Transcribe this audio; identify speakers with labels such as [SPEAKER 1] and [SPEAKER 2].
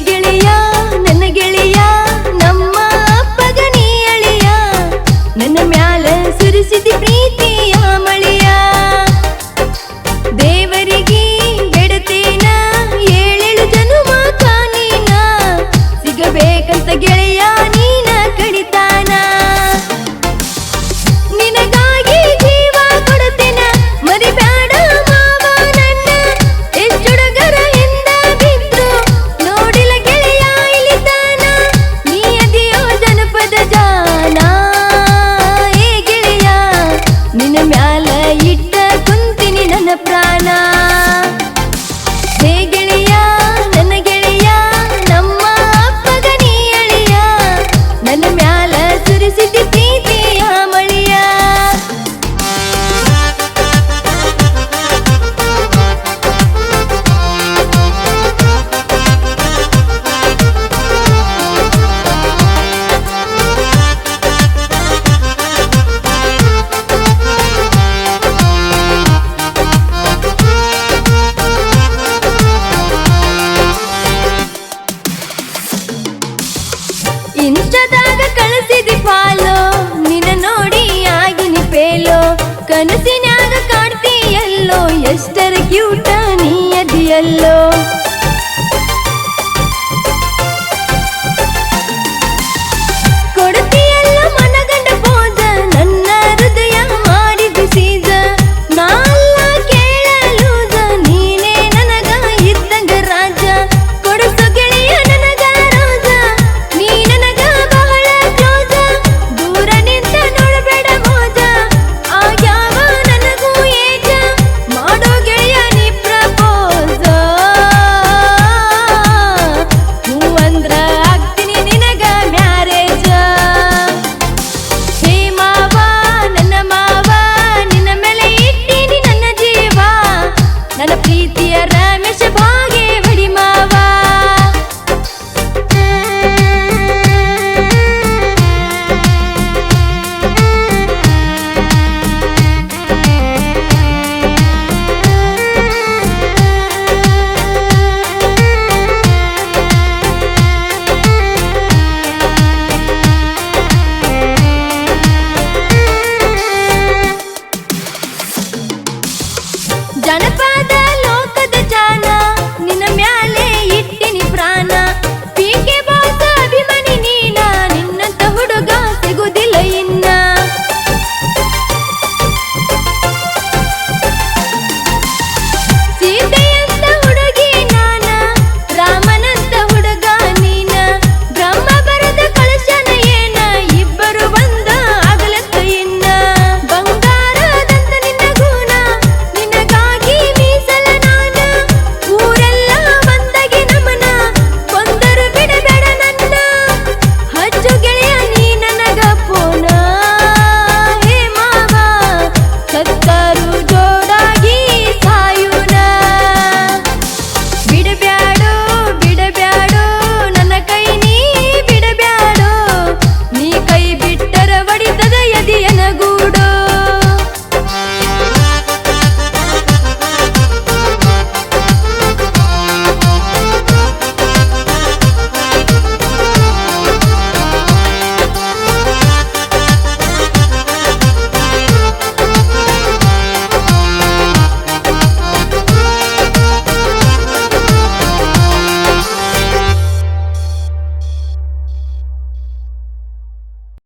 [SPEAKER 1] ಗೆಳೆಯ, ನನ್ನ ಗೆಳೆಯ, ನಮ್ಮ ಅಪ್ಪಗನಿ ಅಳಿಯ, ನನ್ನ ಮ್ಯಾಲ ಸುರಿಸಿದ ಪ್ರೀತಿಯ ಮಳೆಯ. ದೇವರಿಗೆ ಗೆಡತೇನ ಏಳೆಳು ಜನುಮ ಕಾನೀನ, ಸಿಗಬೇಕಂತ ಗೆಳೆಯ ಇನ್ಸ್ಟಾದಾಗ ಕಳಿಸಿದಿ ಫಾಲೋ ನಿನ್ನ ನೋಡಿ ಆಗಿನಿ ಪೇಲೋ ಕನಸಿನ ಬದಲ